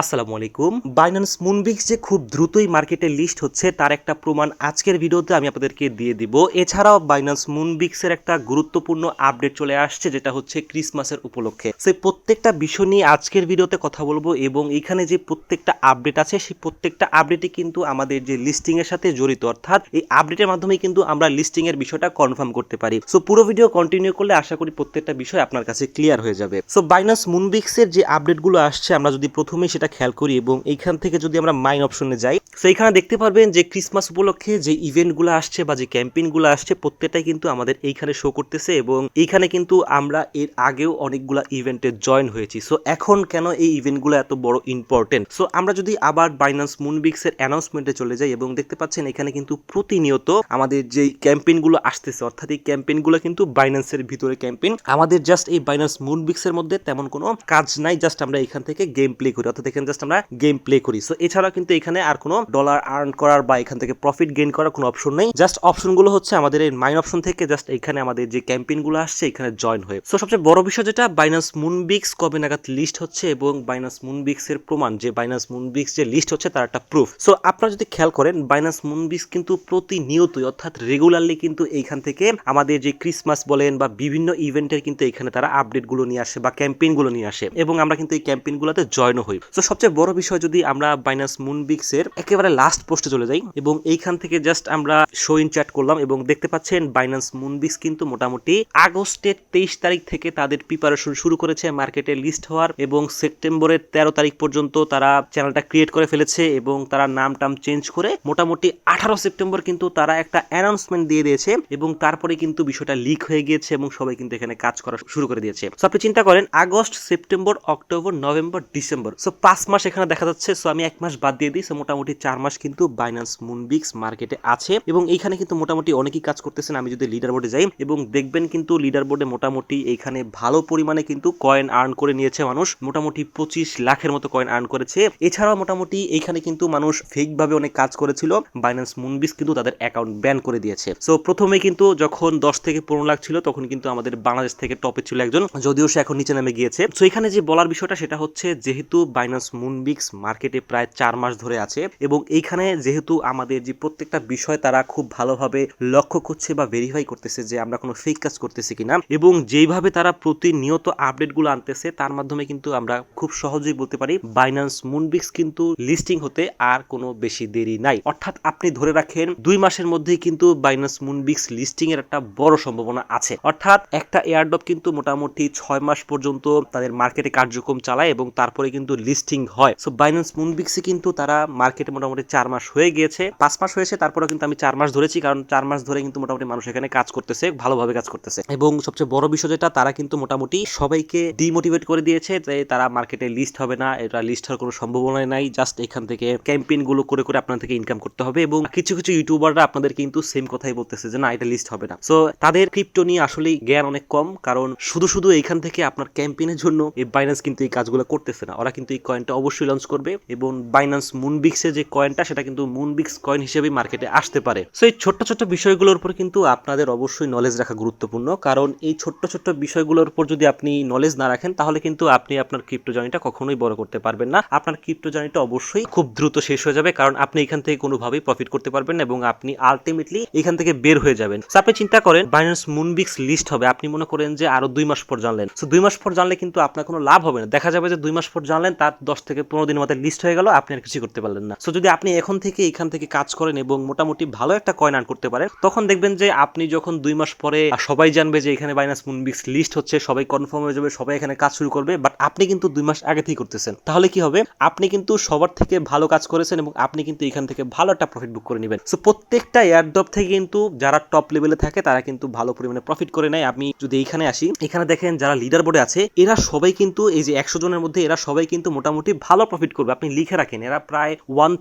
আসসালামু আলাইকুম। Binance Moonbix যে খুব দ্রুতই মার্কেটে লিস্ট হচ্ছে, তার একটা প্রমাণ আজকের ভিডিওতে আমি আপনাদেরকে দিয়ে দিব। এছাড়াও বাইন্যান্স মুনবিক্সের একটা গুরুত্বপূর্ণ আপডেট চলে আসছে, যেটা হচ্ছে ক্রিসমাসের উপলক্ষে। সেই প্রত্যেকটা বিষয় নিয়ে আজকের ভিডিওতে কথা বলব এবং এখানে যে প্রত্যেকটা আপডেট আছে, সেই প্রত্যেকটা আপডেটই কিন্তু আমাদের যে লিস্টিং এর সাথে জড়িত, অর্থাৎ এই আপডেটের মাধ্যমে কিন্তু আমরা লিস্টিং এর বিষয়টা কনফার্ম করতে পারি। সো পুরো ভিডিও কন্টিনিউ করলে আশা করি প্রত্যেকটা বিষয় আপনার কাছে ক্লিয়ার হয়ে যাবে। সো বাইন্যান্স মুনবিক্সের যে আপডেটগুলো আসছে, আমরা যদি প্রথমেই সেটা খেয়াল করি এবং এইখান থেকে যদি আমরা মাইন অপশনে যাই তো এইখানে দেখতে পারবেন যে ক্রিসমাস উপলক্ষে যে ইভেন্টগুলো আসছে বা যে ক্যাম্পেইনগুলো আসছে, প্রত্যেকটাই কিন্তু আমাদের এইখানে শো করতেছে এবং এইখানে কিন্তু আমরা এর আগেও অনেকগুলা ইভেন্টে জয়েন হয়েছি। সো এখন কেন এই ইভেন্টগুলো এত বড় ইম্পর্টেন্ট সো আমরা যদি আবার বাইন্যান্স মুনবিক্স এর অ্যানাউন্সমেন্টে চলে যাই এবং দেখতে পাচ্ছেন এখানে কিন্তু প্রতিনিয়ত আমাদের যে ক্যাম্পেইনগুলো আসতেছে, অর্থাৎ এই ক্যাম্পেইনগুলো কিন্তু বাইন্যান্সের ভিতরে ক্যাম্পেইন আমাদের জাস্ট এই বাইন্যান্স মুনবিক্স এর মধ্যে তেমন কোনো কাজ নাই জাস্ট আমরা এখান থেকে গেম প্লে করি, অর্থাৎ এখানে জাস্ট আমরা গেম প্লে করি। সো এছাড়াও কিন্তু এখানে আর কোনো ডলার আর্ন করার বা এখান থেকে প্রফিট গেইন করার কোনো অপশন নেই। জাস্ট অপশনগুলো হচ্ছে আমাদের এই মাইন অপশন থেকে জাস্ট এখানে আমাদের যে ক্যাম্পেইনগুলো আসছে, এখানে জয়েন হয়ে। সো সবচেয়ে বড় বিষয় যেটা বাইন্যান্স মুনবিক্স কবে নাগাদ লিস্ট হচ্ছে এবং বাইন্যান্স মুনবিক্স এর প্রমাণ, যে বাইন্যান্স মুনবিক্স যে লিস্ট হচ্ছে, তার একটা প্রুফ সো আপনারা যদি খেয়াল করেন বাইন্যান্স মুনবিক্স কিন্তু প্রতিনিয়তই, অর্থাৎ রেগুলারলি কিন্তু এইখান থেকে আমাদের যে ক্রিসমাস বলেন বা বিভিন্ন ইভেন্টের কিন্তু এখানে তারা আপডেটগুলো নিয়ে আসে বা ক্যাম্পেইনগুলো নিয়ে আসে এবং আমরা কিন্তু এই ক্যাম্পেইনগুলোতে জয়েনও হই। তো সবচেয়ে বড় বিষয় যদি আমরা বাইন্যান্স মুনবিক্স এর, একেবারে লাস্ট পোস্টে চলে যাই এবং এইখান থেকে জাস্ট আমরা শো ইন চ্যাট করলাম এবং দেখতে পাচ্ছেন বাইন্যান্স মুনবিক্স কিন্তু মোটামুটি আগস্টের তেইশ তারিখ থেকে তাদের প্রিপারেশন শুরু করেছে মার্কেটে লিস্ট হওয়ার এবং সেপ্টেম্বরের তেরো তারিখ পর্যন্ত তারা চ্যানেলটা ক্রিয়েট করে ফেলেছে এবং তারা নাম টাম চেঞ্জ করে মোটামুটি আঠারো সেপ্টেম্বর কিন্তু তারা একটা অ্যানাউন্সমেন্ট দিয়ে দিয়েছে এবং তারপরে কিন্তু বিষয়টা লিক হয়ে গিয়েছে এবং সবাই কিন্তু এখানে কাজ করা শুরু করে দিয়েছে। সো আপনি চিন্তা করেন, August, September, October, November, December. So পাঁচ মাস এখানে দেখা যাচ্ছে সো আমি এক মাস বাদ দিয়ে দিই সো মোটামুটি চার মাস কিন্তু বাইন্যান্স মুনবিক্স মার্কেটে আছে এবং এইখানে কিন্তু মোটামুটি অনেকেই কাজ করতেছেন, আমি যদি লিডার বোর্ডে যাই এবং দেখবেন কিন্তু লিডার বোর্ডে মোটামুটি এইখানে ভালো পরিমাণে কিন্তু কয়েন আর্ন করে নিয়েছে মানুষ, মোটামুটি পঁচিশ লাখের মতো কয়েন আর্ন করেছে। এছাড়াও মোটামুটি এইখানে কিন্তু মানুষ ফেক ভাবে অনেক কাজ করেছিল বাইন্যান্স মুনবিক্স কিন্তু তাদের অ্যাকাউন্ট ব্যান করে দিয়েছে। সো প্রথমে কিন্তু যখন দশ থেকে পনেরো লাখ ছিল, তখন কিন্তু আমাদের বাংলাদেশ থেকে টপে ছিল একজন, যদিও সে এখন নিচে নামে গিয়েছে। সো এখানে যে বলার বিষয়টা সেটা হচ্ছে, যেহেতু বাইন্যান্স মুনবিক্স মার্কেটে প্রায় চার মাস ধরে আছে এবং এইখানে যেহেতু আমাদের যে প্রত্যেকটা বিষয় তারা খুব ভালোভাবে লক্ষ্য করছে বা ভেরিফাই করতেছে যে আমরা কোনো ফেক কাজ করতেছি কিনা, এবং যেইভাবে তারা প্রতিনিয়ত আপডেটগুলো আনতেছে, তার মাধ্যমে কিন্তু আমরা খুব সহজেই বলতে পারি বাইন্যান্স মুনবিক্স কিন্তু লিস্টিং হতে আর কোনো বেশি দেরি নাই। অর্থাৎ আপনি ধরে রাখেন দুই মাসের মধ্যেই কিন্তু বাইন্যান্স মুনবিক্স লিস্টিং এর একটা বড় সম্ভাবনা আছে। অর্থাৎ একটা এয়ারডপ কিন্তু মোটামুটি ছয় মাস পর্যন্ত তাদের মার্কেটে কার্যক্রম চালায় এবং তারপরে কিন্তু লিস্টিং হয়। সো বাইন্যান্স মুনবিক্সে কিন্তু তারা মার্কেটে মোটামুটি চার মাস হয়ে গিয়েছে। পাঁচ মাস হয়েছে তারপরে কিন্তু আমি চার মাস ধরেছি, কারণ চার মাস ধরে কিন্তু মোটামুটি মানুষ এখানে কাজ করতেছে, ভালোভাবে কাজ করতেছে। এবং সবচেয়ে বড় বিষয় যেটা, তারা কিন্তু মোটামুটি সবাইকে ডিমোটিভেট করে দিয়েছে যে তারা মার্কেটে লিস্ট হবে না, এটা লিস্ট হওয়ার কোনো সম্ভাবনা নাই জাস্ট এখান থেকে ক্যাম্পেইনগুলো করে করে আপনার থেকে ইনকাম করতে হবে এবং কিছু কিছু ইউটিউবাররা আপনাদের কিন্তু সেম কথাই বলতেছে যে, না, এটা লিস্ট হবে না। সো তাদের ক্রিপ্টো নিয়ে আসলেই জ্ঞান অনেক কম, কারণ শুধু শুধু এখান থেকে আপনার ক্যাম্পেইনের জন্য এই বাইন্যান্স কিন্তু এই কাজগুলো করতেছে না। ওরা কিন্তু এই কয়েনটা অবশ্যই লঞ্চ করবে এবং বাইন্যান্স মুনবিক্সের যে কয়েনটা সেটা কিন্তু মুনবিক্স কয়েন হিসেবে মার্কেটে আসতে পারে। সো এই ছোট্ট ছোট্ট বিষয়গুলোর উপর কিন্তু আপনাদের অবশ্যই নলেজ রাখা গুরুত্বপূর্ণ। কারণ এই ছোট্ট ছোট্ট বিষয়গুলোর উপর যদি আপনি নলেজ না রাখেন, তাহলে কিন্তু আপনি আপনার ক্রিপ্টো জার্নিটা কখনোই বড় করতে পারবেন না। আপনার ক্রিপ্টো জার্নিটা অবশ্যই খুব দ্রুত শেষ হয়ে যাবে, কারণ আপনি এখান থেকে কোনোভাবেই প্রফিট করতে পারবেন এবং আপনি আলটিমেটলি এখান থেকে বের হয়ে যাবেন। আপনি চিন্তা করেন বাইন্যান্স মুনবিক্স লিস্ট হবে। আপনি মনে করেন যে আরও দুই মাস পর জানলেন। সো দুই মাস পর জানলে কিন্তু আপনার কোনো লাভ হবে না। দেখা যাবে যে দুই মাস পর জানলেন, তার দশ থেকে পনেরো দিনের মধ্যে লিস্ট হয়ে গেল, আপনি আর কিছু করতে পারলেন না। সো যদি আপনি এখন থেকে এখান থেকে কাজ করেন এবং মোটামুটি ভালো একটা কয়েন আর্ন করতে পারেন, তখন দেখবেন যে আপনি যখন দুই মাস পরে সবাই জানবে যে এখানে বাইনাস মুনবিক্স লিস্ট হচ্ছে, সবাই কনফার্ম হয়ে যাবে, সবাই এখানে কাজ শুরু করবে বাট আপনি কিন্তু দুই মাস আগে থেকে করতেছেন। তাহলে কি হবে? আপনি কিন্তু সবার থেকে ভালো কাজ করেছেন এবং আপনি কিন্তু এখান থেকে ভালো একটা প্রফিট বুক করে নেবেন। সো প্রত্যেকটা এয়ারড্রপ থেকে কিন্তু যারা টপ লেভেলে থাকে, তারা কিন্তু ভালো পরিমাণে প্রফিট করে নেয়। আমি যদি এইখানে আসি, এখানে দেখেন যারা লিডার বোর্ডে আছে, এরা সবাই কিন্তু, এই যে একশো জনের মধ্যে, এরা সবাই কিন্তু মোটামুটি ভালো প্রফিট করবে। আপনি লিখে রাখেন, এরা প্রায় ওয়ান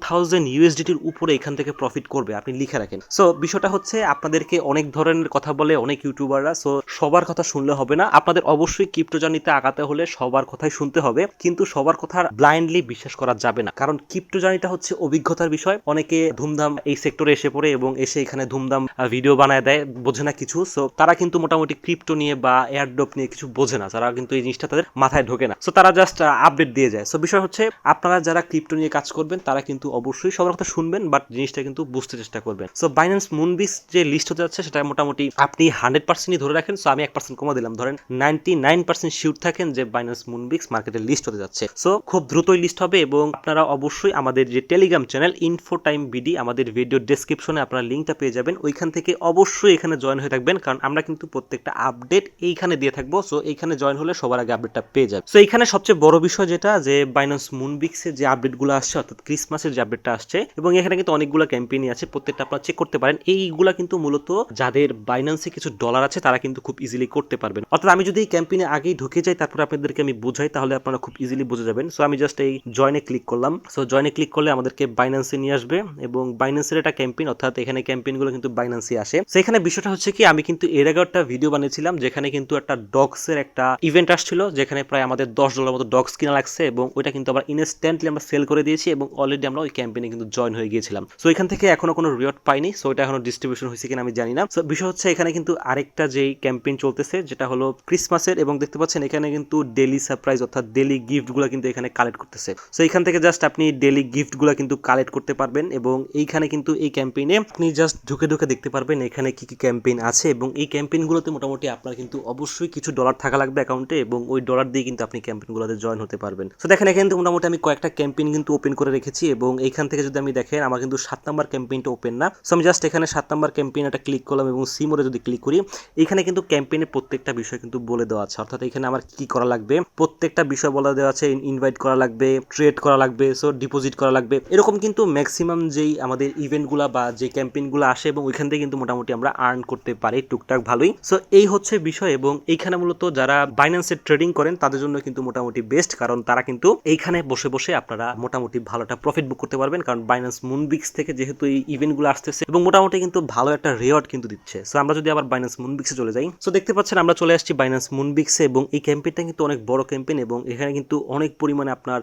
ইউএসডিটির উপরে এখান থেকে প্রফিট করবে, আপনি লিখে রাখেন। সো বিষয়টা হচ্ছে আপনাদেরকে অনেক ধরনের কথা বলে, অনেক ইউটিউবাররা সো সবার কথা শুনলে হবে না। আপনাদের অবশ্যই ক্রিপ্টো জার্নিতে আগাতে হলে সবার কথাই শুনতে হবে, কিন্তু সবার কথা ব্লাইন্ডলি বিশ্বাস করা যাবে না। কারণ ক্রিপ্টো জার্নিটা হচ্ছে অভিজ্ঞতার বিষয়। অনেকে ধুমধাম এই সেক্টরে এসে পড়ে এবং এসে এখানে ধুমধাম ভিডিও বানায় দেয়, বোঝে না কিছু। সো তারা কিন্তু মোটামুটি ক্রিপ্টো নিয়ে বা এয়ারড্রপ নিয়ে কিছু বোঝে না। তারা কিন্তু এই জিনিসটা তাদের মাথায় ঢোকে না। সো তারা জাস্ট আপডেট দিয়ে যায়। সো বিষয় হচ্ছে, আপনারা যারা ক্রিপ্টো নিয়ে কাজ করবেন, তারা কিন্তু অবশ্যই সবার কথা শুনবেন বাট জিনিসটা কিন্তু বুঝতে চেষ্টা করবেন। সো বাইন্যান্স মুনবিস যে লিস্ট হতে যাচ্ছে, সেটা মোটামুটি আপনি হান্ড্রেড পার্সেন্টই ধরে রাখেন সো আমি এক পার্সেন্ট কমা দিলাম। ধরেন নাইনটি নাইন পার্সেন্ট শিওর থাকেন যে বাইন্যান্স মুনবিক্স মার্কেটে লিস্ট হতে যাচ্ছে। সো খুব দ্রুতই লিস্ট হবে এবং আপনারা অবশ্যই আমাদের যে Telegram channel info time BD আমাদের ভিডিও ডেসক্রিপশনে আপনারা লিঙ্কটা পেয়ে যাবেন। ওইখান থেকে অবশ্যই এখানে জয়েন হয়ে থাকবেন, কারণ আমরা কিন্তু প্রত্যেকটা আপডেট এইখানে দিয়ে থাকব। সো এইখানে জয়েন হলে সবার আগে আপডেটটা পেয়ে যাবে সো এইখানে সবচেয়ে বড় বিষয় যেটা, যে বাইন্যান্স মুনবিক্সের যে আপডেটগুলো আসছে, অর্থাৎ ক্রিসমাসের যে আপডেটটা আসছে এবং এখানে কিন্তু অনেকগুলো ক্যাম্পেইনই আছে, প্রত্যেকটা আপনারা চেক করতে পারেন। এইগুলা কিন্তু মূলত যাদের বাইন্যান্সে কিছু ডলার আছে, তারা কিন্তু খুব ইজিলি করতে পারবেন। অর্থাৎ আমি যদি এই ক্যাম্পেইনে আগেই ঢুকে যাই, তারপর আপনাদেরকে আমি বুঝাই, তাহলে আপনারা খুব ইজিলি বুঝে যাবেন। সো আমি জাস্ট এই জয়েনে ক্লিক করলাম। সো জয়েনে ক্লিক করলে আমাদেরকে বাইন্যান্সে নিয়ে আসবে এবং বাইন্যান্সের একটা ক্যাম্পেইন অর্থাৎ এখানে ক্যাম্পেইনগুলো কিন্তু বাইন্যান্সে আসে। সেখানে বিষয়টা হচ্ছে কি, আমি কিন্তু এর আগে একটা ভিডিও বানিয়েছিলাম, যেখানে কিন্তু একটা ডগসের একটা ইভেন্ট আসছিল, যেখানে প্রায় আমাদের দশ ডলার মতো ডগস কিনা লাগছে এবং ওইটা কিন্তু আবার ইনস্ট্যান্টলি আমরা সেল করে দিয়েছি এবং অলরেডি আমরা ওই ক্যাম্পেইনে কিন্তু জয়েন হয়ে গিয়েছিলাম। সো এখান থেকে এখনও কোনো রিওয়ার্ড পাইনি। সো এটা এখনও ডিস্ট্রিবিউশন হয়েছে কিনা আমি জানি না। সো বিষয় হচ্ছে এখানে কিন্তু আরেকটা যেই ক্যাম্পেইন চলতেছে, যেটা হলো ক্রিসমাসের এবং দেখতে পাচ্ছেন এখানে কিন্তু ডেলি সারপ্রাইজ অর্থাৎ ডেলি গিফটগুলো কিন্তু এখানে কালেক্ট করতেছে। সো এখান থেকে জাস্ট আপনি ডেলি গিফটগুলো কিন্তু কালেক্ট করতে পারবেন এবং এইখানে কিন্তু এই ক্যাম্পেইনে আপনি জাস্ট ঢুকে ঢুকে দেখতে পারবেন এখানে কি কি ক্যাম্পেইন আছে এবং এই ক্যাম্পেইনগুলোতে মোটামুটি আপনার কিন্তু অবশ্যই কিছু ডলার থাকা লাগবে অ্যাকাউন্টে এবং ওই ডলার দিয়ে কিন্তু আপনি ক্যাম্পেইনগুলোতে জয়েন হতে পারবেন। সো দেখেন এখানে কিন্তু মোটামুটি আমি কয়েকটা ক্যাম্পেইন কিন্তু ওপেন করে রেখেছি এবং এইখান থেকে যদি আমি দেখেন, আমার কিন্তু সাত নাম্বার ক্যাম্পেইনটা ওপেন না। সো আমি জাস্ট এখানে সাত নাম্বার ক্যাম্পেইন একটা ক্লিক করলাম এবং সিমোরে যদি ক্লিক করি, এখানে কিন্তু ক্যাম্পেইনের প্রত্যেকটা বিষয় কিন্তু বলে দেওয়া আছে। অর্থাৎ এখানে আমার কি করা লাগবে? প্রত্যেকটা বিষয় বলে দেওয়া আছে ইনভাইট করা লাগবে ট্রেড করা লাগবে সো ডিপোজিট করা লাগবে। এরকম কিন্তু ম্যাক্সিমাম যেই আমাদের ইভেন্টগুলো বা যে ক্যাম্পেইনগুলো আসে এবং ওইখান থেকে কিন্তু মোটামুটি আমরা আর্ন করতে পারি। টুকটাক ভালোই। সো এই হচ্ছে বিষয় এবং এইখানে মূলত যারা বাইন্যান্সে ট্রেডিং করেন, তাদের জন্য কিন্তু মোটামুটি বেস্ট কারণ তারা কিন্তু এইখানে বসে বসে আপনারা মোটামুটি ভালোটা প্রফিট বুক করতে পারবেন, কারণ বাইন্যান্স মুনবিক্স থেকে যেহেতু এই ইভেন্টগুলো আসতেছে এবং মোটামুটি কিন্তু ভালো একটা রেওয়ার্ড কিন্তু দিচ্ছে। সো আমরা যদি আবার বাইন্যান্স মুনবিক্সে চলে যাই সো দেখতে পাচ্ছেন আমরা চলে আসছি বাইন্যান্স মুনবিক্সে এবং এই ক্যাম্পেইনটা কিন্তু অনেক বড় ক্যাম্পেইন এবং এখানে কিন্তু অনেক পরিমাণে আপনার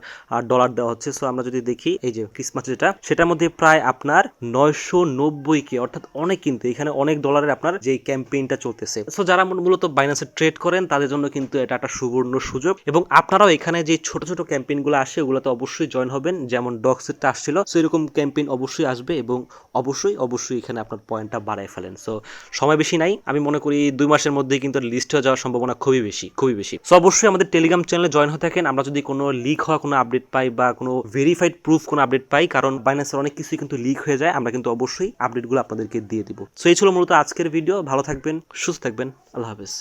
ডলার দেওয়া হচ্ছে। সো আমরা যদি দেখি, এই যে ক্রিসমাস যেটা, সেটার মধ্যে প্রায় আপনার নয়শো নব্বই কে অর্থাৎ অনেক কিন্তু, এখানে অনেক ডলারের আপনার যে ক্যাম্পেইনটা চলতেছে। সো যারা মূলত বাইন্যান্সে ট্রেড করেন, তাদের জন্য কিন্তু এটা একটা সুবর্ণ সুযোগ এবং আপনারাও এখানে যে ছোট ছোট ক্যাম্পেইনগুলো আসে, ওগুলোতে অবশ্যই জয়েন হবেন। যেমন ডগসেটটা আসছিল। সো এরকম ক্যাম্পেইন অবশ্যই আসবে এবং অবশ্যই অবশ্যই এখানে আপনার পয়েন্টটা বাড়ায় ফেলেন। সো সময় বেশি নাই। আমি মনে করি দুই মাসের মধ্যেই কিন্তু লিস্ট হয়ে যাওয়ার সম্ভাবনা খুবই বেশি খুবই বেশি। সো অবশ্যই আমাদের টেলিগ্রাম চ্যানেলে জয়েন হয়ে থাকেন। আমরা যদি কোনো লিক হওয়া কোনো আপডেট পাই বা কোনো ভেরিফাইড প্রুফ কোনো আপডেট পাই, কারণ বাইন্যান্সের অনেক কিছুই কিন্তু লিক হয়ে যায়, আমরা কিন্তু অবশ্যই আপডেটগুলো আপনাদেরকে দিয়ে দিব। সো এই ছিল মূলত আজকের ভিডিও ভালো থাকবেন, সুস্থ থাকবেন। আল্লাহ হাফেজ।